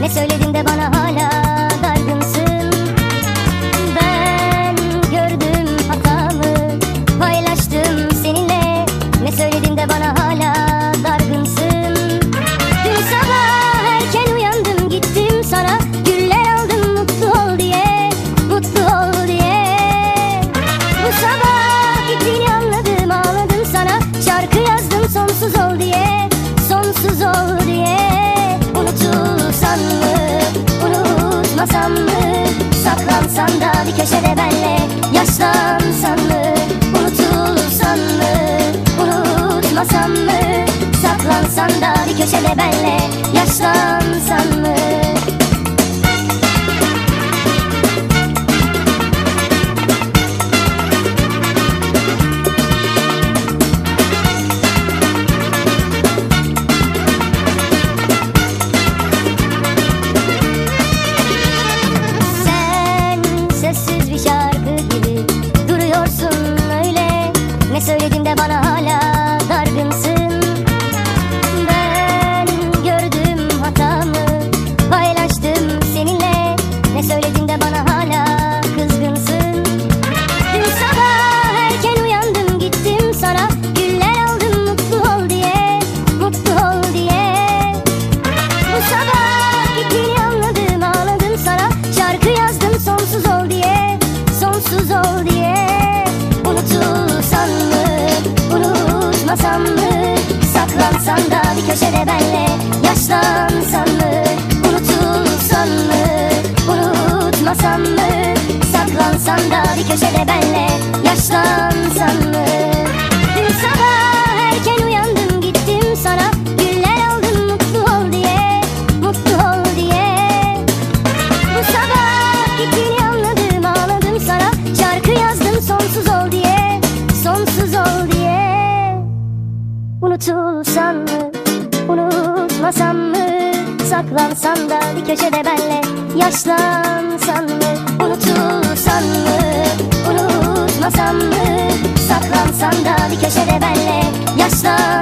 Ne söyledin de bana Bir köşede benle Yaşlansan mı? Unutulsan mı? Unutmasan mı? Saklansan da bir köşede benle Yaşlansan Da bir köşede benle Yaşlansan mı? Unutulsan mı? Unutmasan mı? Saklansan da bir köşede benle Yaşlansan mı Unutulsan mı? Unutmasan mı? Saklansan da bir köşede benle Yaşlansan mı? Unutulsan mı? Unutmasan mı? Saklansan da bir köşede benle Yaşlansan